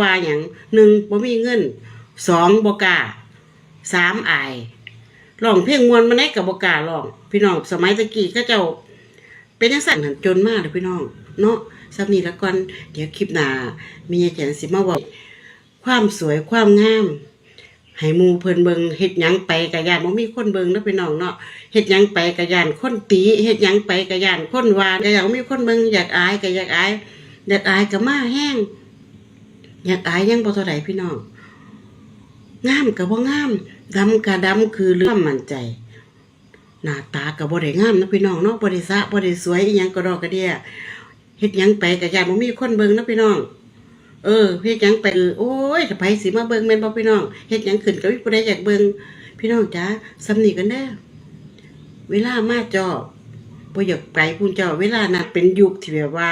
ว่าอย่างหนึ่งบ่มีเงินสองบกาสามอายร้องเพลงมวนมาได้กับบการ้อง พี่น้องสมัยตะกี้เขาเจ้าเป็นจังซั่นหันจนมากเลยพี่น้อง เนาะสำนี้ละก่อนเดี๋ยวคลิปหน้ามีอาจารย์สิมาเว้าความสวยความงามให้มูเพิ่นเบิงเฮ็ดยังไปกะยานบ่มีคนเบิงเนาะพี่น้องเนาะเฮ็ดยังไปกะยานคนตีเฮ็ดยังไปกะยานคนว่าก็อยากมีคนเบิงอยากอายก็อยากอายอยากอายก็มาแห้ง ยากอายยังบ่เท่าใดพี่น้องงามก็บ่งามดำก็ดำคือเรื่องมั่นใจ หน้าตาก็บ่ได้งามนะพี่น้องเนาะบ่ได้สระบ่ได้สวยอีหยังก็ดอกกระเดียเฮ็ดหยังไปกะยานบ่มีคนเบิงนะพี่น้อง เออเฮ็ดหยังไปเออโอ้ยถ้าไผสิมาเบิ่งแม่นบ่พี่น้องเฮ็ดหยังขึ้นก็มีผู้ใดอยากเบิ่งพี่น้องจ๋าสำนีกันเด้อเวลามาจอบ่อยากไปพุ่นเจ้าเวลานั้นเป็นยุคที่แบบว่า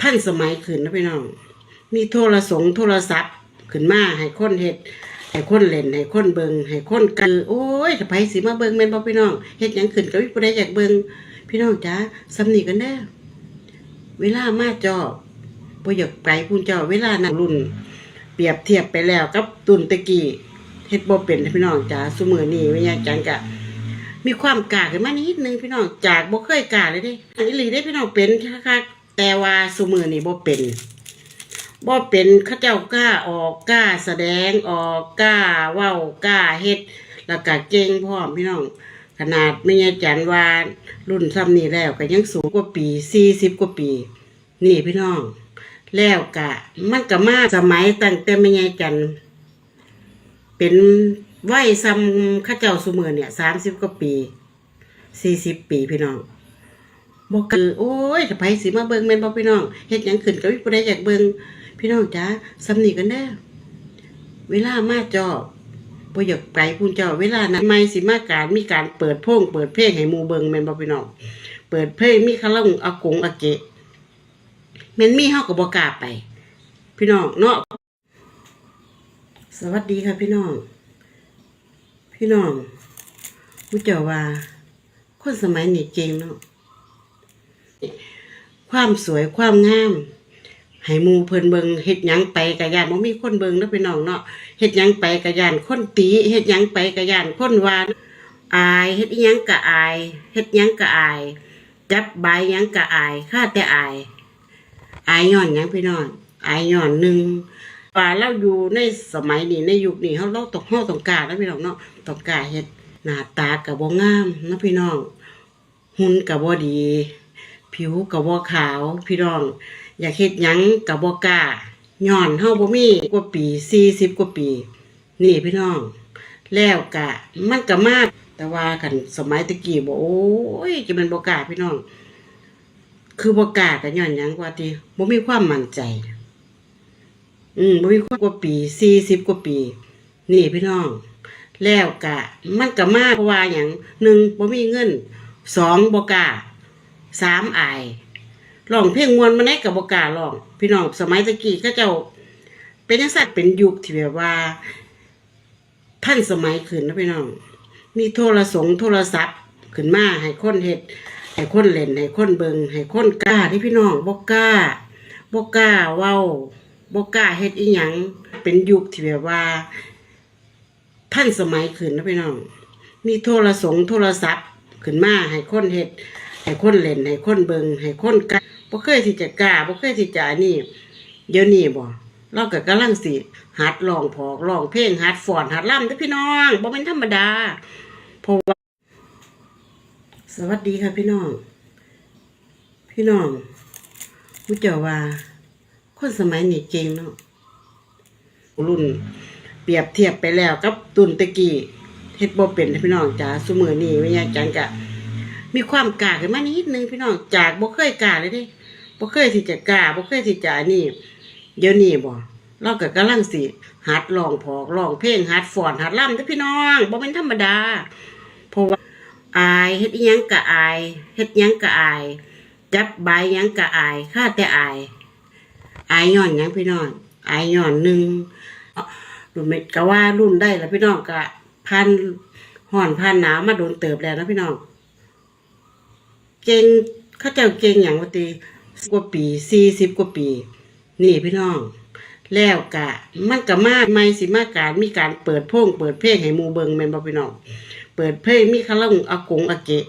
ทันสมัยขึ้นนะพี่น้อง มีโทรสงโทรศัพท์ขึ้นมาให้คนเฮ็ดให้คนเล่นให้คนเบิงให้คนกันโอ้ยถ้าไผสิมาเบิงแม่นบ่พี่น้องเฮ็ดหยังขึ้นก็มีผู้ใดอยากเบิงพี่น้องจ๋าสำนีกันเด้อเวลามาจอบ่อยากไปพุ่นเจ้าเวลานั้นรุ่น เปรียบเทียบไปแล้วกับตุนตะกี้เฮ็ดบ่เป็นพี่น้องจ๋าซุมื้อนี้แม่ยายจังกะมีความกล้าขึ้นมานิดนึงพี่น้องจากบ่เคยกล้าเลยเด้อันนี้หลีได้พี่น้องเป็นคักๆแต่ว่าซุมื้อนี้บ่เป็น บ่เป็นเขาเจ้ากล้าออกกล้าแสดงออกกล้าเว้ากล้าเฮ็ดแล้วก็เก่งพร้อมพี่น้อง ขนาดแม่ยายจันว่ารุ่นซ้ำนี้แล้วก็ยังสูงกว่าปี40กว่าปี นี่พี่น้อง แล้วกะมันก็มาสมัยตั้งแต่ไม่ไงจันเป็นวัยซ้ำข้าเจ้าสมือเนี่ยสามสิบกว่าปีสี่สิบปีพี่น้องบอกคือโอ้ยถ้าไปสิมาเบิงแม่นบ่พี่น้องเฮ็ดหยังขึ้นก็มีผู้ใดอยากเบิง พี่น้องจ้าสำนีกันเด้อเวลามาจอบบ่อยากไปพุ่นเจ้าเวลานั้นไม่สิมาการมีการเปิดพงเปิดเพลงให้หมูเบิงแมนบ่พี่น้องเปิดเพลงมีคาราโอเกะอากงอาเกะแมนมีเฮาก็บ่กาไป พี่น้องเนาะสวัสดีค่ะพี่น้อง พี่น้องผู้เจ้าว่า คนสมัยนี้เก่งเนาะความสวยความงาม ให้มูเพิ่นเบิงเฮ็ดยังไปกะยานบ่มีคนเบิงเนาะพี่น้องเนาะเฮ็ดยังไปกะยานคนตีเฮ็ดยังไปกะยานคนว่าอายเฮ็ดยังกะอายเฮ็ดยังกะอาย จับใบยังกะอายค่าแต่อาย อายย้อนยังพี่น้องอายย้อนหนึ่งว่าเราอยู่ในสมัยนี้ในยุคนี้เขาเราต้องเฮาต้องกล้าแล้วพี่น้องเนาะต้องกาเฮ็ดหน้าตาก็บ่งามนะพี่น้องหุ่นก็บ่ดี ผิวก็บ่ขาวพี่น้อง อยากเฮ็ดหยังก็บ่กล้าย้อนเฮาบ่มีกว่าปี40กว่าปี นี่พี่น้อง แล้วกะมันก็มาแต่ว่ากันสมัยตะกี้บ่โอ้ยจะเป็นบ่กล้าพี่น้อง คือบ่กล้ากันย้อนหยังกว่าติบ่มีความมั่นใจ อืมบ่มีความกว่าปี40กว่าปี นี่พี่น้อง แล้วกะมันก็มาเพราะว่าหยังหนึ่งบ่มีเงินสองบ่กล้าสามอาย ร้องเพลงมวนมาได้ก็บ่กล้าร้อง พี่น้องสมัยตะกี้เขาเจ้า เป็นจังซั่นเป็นยุคที่แบบว่าทันสมัยขึ้นนะพี่น้อง มีโทรสงโทรศัพท์ขึ้นมาให้คนเฮ็ดให้คนเล่นให้คนเบิงให้คนกล้าที่พี่น้องบ่กล้าบ่กล้าเว้าบ่กล้าเฮ็ดอีหยังเป็นยุคที่แบบว่าทันสมัยขึ้นนะพี่น้อง มีโทรสงโทรศัพท์ขึ้นมาให้คนเฮ็ดให้คนเล่นให้คนเบิงให้คนกล้า บ่เคยที่จะกล้าบ่เคยที่จะนี่ เดี๋ยวนี้บ่เราก็กำลังสิหัดร้องพอกร้องเพลงหัดฟอนหัดรำเด้อพี่น้องบ่แม่นธรรมดาเพราะว่าสวัสดีค่ะพี่น้อง พี่น้องผู้เจ้าว่า คนสมัยนี้เก่งเนาะรุ่น เปรียบเทียบไปแล้วกับตุนตะกี้เฮ็ดบ่เป็นพี่น้องจ๋าซุมื้อนี้แม่ยายจังกะมีความกล้าขึ้นมานิดนึงพี่น้องจากบ่เคยกล้าเลยเด้ บ่เคยที่จะกล้าบ่เคยที่จะนี่ เดี๋ยวนี้บ่เราก็กำลังสิหัดร้องพอกร้องเพลงหัดฟอนหัดรำเด้อพี่น้องบ่แม่นธรรมดาเพราะว่าอายเฮ็ดยังกะอายเฮ็ดยังกะอาย จับใบยังกะอายค่าแต่อาย อายย้อนยังพี่น้องอายย้อนหนึ่งรุ่นเม็ดก็ว่ารุ่นได้แล้วพี่น้องกะพันห่อนพันหนาวมาโดนเติบแล้วนะพี่น้องเก่งข้าเจ้าเก่งอย่างว่าตี กว่าปีสี่สิบกว่าปี นี่พี่น้อง แล้วกะมันก็มาไม่สิมาการมีการเปิดพงเปิดเพลงให้หมูเบิงแมนบ่พี่น้อง เปิดเพลงมีคาราโอเกะอากงอาเกะ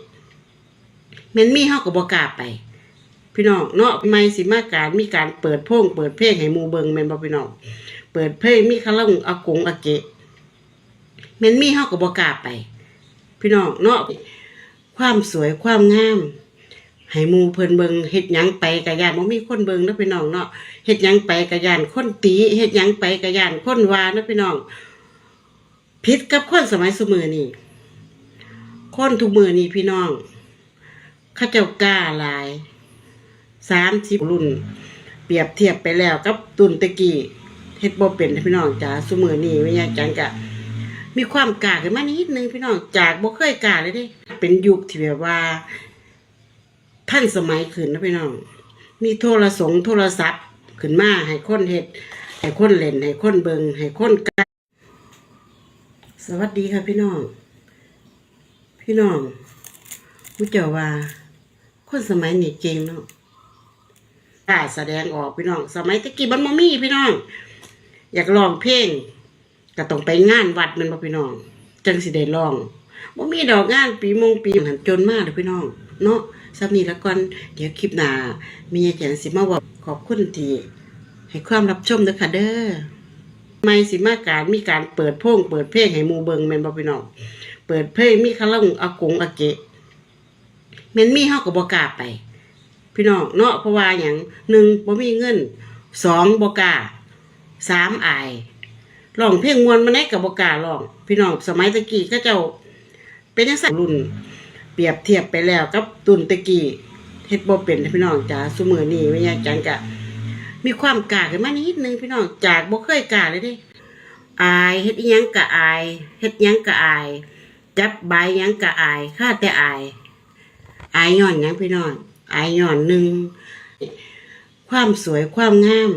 แมนมีเฮาก็บ่กาไป พี่น้องเนาะไม่สิมาการมีการเปิดพงเปิดเพลงให้หมูเบิงแมนบ่พี่น้อง เปิดเพลงมีคาราโอเกะอากงอาเกะแมนมีเฮาก็บ่กาไป พี่น้องเนาะความสวยความงาม ให้หมูเพิ่นเบิงเฮ็ดยังไปกะย่านบ่มีคนเบิงนะพี่น้องเนาะเฮ็ดยังไปกะย่านคนตีเฮ็ดยังไปกะย่านคนว่านะพี่น้องผิดกับคนสมัยสมือนี่คนทุกมือนี่พี่น้องเขาเจ้ากล้าหลาย30รุ่น เปรียบเทียบไปแล้วกับตุนตะกี้เฮ็ดบ่เป็นพี่น้องจ้าสมือนี่แม่ยายจังกะ มีความกล้าขึ้นมานิดนึงพี่น้องจากบ่เคยกล้าเลยเด้เป็นยุคที่แบบว่า ท่านสมัยขึ้นนะพี่น้อง มีโทรสงโทรศัพท์ขึ้นมาให้คนเฮ็ดให้คนเล่นให้คนเบิงให้คนกะสวัสดีค่ะพี่น้อง พี่น้องผู้เจ้าว่า คนสมัยนี้เก่งเนาะกล้าแสดงออกพี่น้อง สมัยตะกี้มันบ่มีพี่น้อง อยากร้องเพลงก็ต้องไปงานวัดมันบ่พี่น้อง จังสิได้ร้องบ่มีดอกงานปีมงปีหันจนมากเด้อพี่น้อง เนาะ สับนี้แล้วก่อนเดี๋ยวคลิปหน้ามีอาจารย์สิมาบอกขอบคุณที่ให้ความรับชมเด้อค่ะเด้อไม่สิมาการมีการเปิดพงเปิดเพลงให้มูเบิงแมนบ่พี่น้องเปิดเพลงมีคาราโอเกะอากงอาเกะแมนมีเฮาก็บ่กาไป พี่น้องเนาะเพราะว่าหยังหนึ่งบ่มีเงินสองบกาสามอายร้องเพลงมวนมาไหนกับบกล้าร้อง พี่น้องสมัยตะกี้ก็เจ้าเป็นยังไงรุ่น เปรียบเทียบไปแล้วกับตุนตะกี้เฮ็ดบ่เป็นพี่น้องจ้าซุมื้อนี้แม่ยายจังกะ มีความกล้าขึ้นมานิดนึงพี่น้องจากบ่เคยกล้าเลยเด้อายเฮ็ดอีหยังก็อายเฮ็ดหยังก็อาย จับใบหยังก็อายค่าแต่อาย อายย้อนหยังพี่น้องอายย้อนหนึ่งความสวยความงาม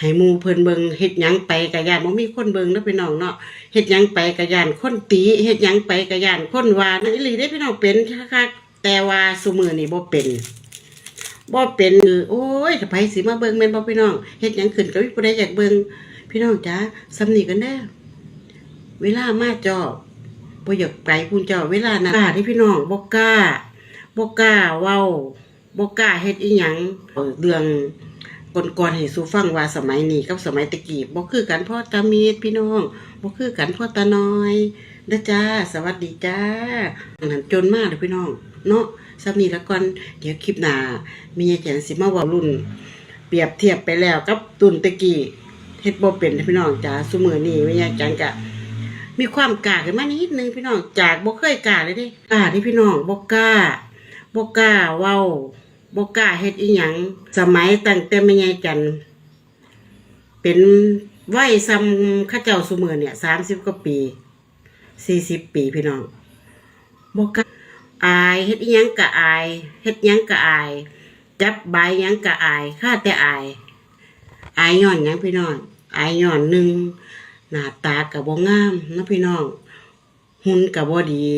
ให้หมู่เพิ่นเบิงเฮ็ดยังไปกะยานบ่มีคนเบิงเนาะพี่น้องเนาะเฮ็ดยังไปกะยานคนตีเฮ็ดยังไปกะยานคนว่านั่นอีหลีได้พี่น้องเป็นคักๆแต่ว่าซุมือนี้บ่เป็นบ่เป็นคือโอ้ยถ้าไผสิมาเบิงแม่นบ่พี่น้องเฮ็ดยังขึ้นก็มีผู้ใดอยากเบิงพี่น้องจ๋าสำนีกันเด้อเวลามาจอบ่อยากไปคุณเจ้าเวลานั้นกล้าที่พี่น้องบ่กล้าบ่กล้าเว้าบ่กล้าเฮ็ดอีหยังเรื่อง ก่อนๆให้สูฟังว่าสมัยนี้กับสมัยตะกี้บ่คือกันพ่อตาเมีดพี่น้องบ่คือกันพ่อตาน้อยเด้อจ้าสวัสดีจ้าอันนั้นจนมากเลยพี่น้องเนาะสับนี้แล้วก่อนเดี๋ยวคลิปหน้ามีอาจารย์สิมาว่ารุ่น เปรียบเทียบไปแล้วกับตุนตะกี้เฮ็ดบ่เป็นพี่น้องจ้าซุมื้อนี้แม่ยาจังกะ มีความกล้าขึ้นมานิดนึงพี่น้องจากบ่เคยกล้าเลยด้กล้าที่พี่น้องบ่กล้าบ่กล้าเว้า บกล้าเฮ็ดอีหยังสมัยตั้งแต่แม่ยายจัน เป็นวัยซ้ำข้าเจ้าซุมื้อเนี่ย30กว่าปี40ปีพี่น้องบกล้าอายเฮ็ดอีหยังก็อายเฮ็ดหยังก็อาย จับใบหยังก็อายค่าแต่อาย อายย้อนหยังพี่น้องอายย้อนหนึ่งหน้าตากับบ่งามนะพี่น้องหุ่นกับบ่ดี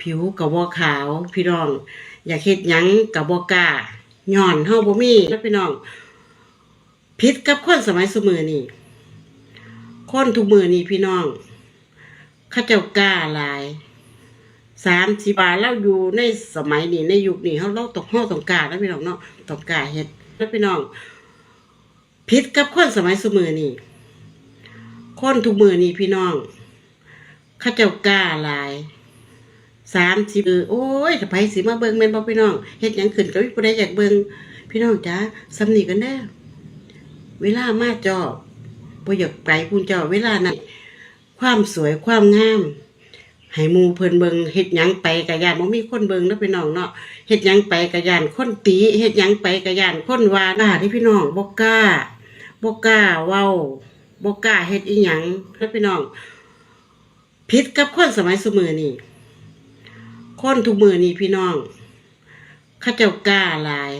ผิวกับบ่ขาวพี่น้อง อยากเฮ็ดหยังกับบ่กล้าย้อนเฮาบ่มีนะพี่น้องผิดกับคนสมัยสมือนี่คนทุกมือนี่พี่น้องเขาเจ้ากล้าหลายสามสิบาเราอยู่ในสมัยนี้ในยุคนี้เฮาเราต้องเฮาต้องกล้านะพี่น้องเนาะต้องกาเฮ็ดนะพี่น้องผิดกับคนสมัยสมือนี่คนทุกมือนี่พี่น้องข้าเจ้ากล้าหลาย สามสิบโอ้ยถ้าไผสิมาเบิ่งแม่นบ่พี่น้องเฮ็ดหยังขึ้นก็มีผู้ใดอยากเบิ่งพี่น้องจ้าสำนีกันเด้เวลามาจอบ่อยากไปคุณเจ้าเวลานั้นความสวยความงามให้มูเพิ่นเบิงเฮ็ดหยังไปกะยานบ่มีคนเบิงนะพี่น้องเนาะเฮ็ดหยังไปกะยานคนตีเฮ็ดหยังไปกะยานคนว่ากล้าที่พี่น้องบ่กล้าบ่กล้าเว้าบ่กล้าเฮ็ดอีหยังนะพี่น้องผิดกับคนสมัยสมือนี่ คนทุกมือนี่พี่น้องข้าเจ้ากล้าหลาย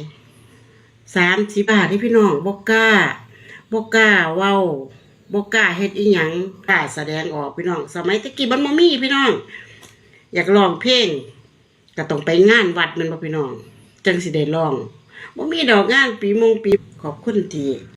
สามสิบาทที่พี่น้องบ่กล้าบ่กล้าเว้าบ่กล้าเฮ็ดอีหยังกล้าแสดงออกพี่น้อง สมัยตะกี้มันบ่มีพี่น้อง อยากร้องเพลงก็ต้องไปงานวัดมันบ่พี่น้อง จังสิได้ร้องบ่มีดอกงานปีมงปีขอบคุณที่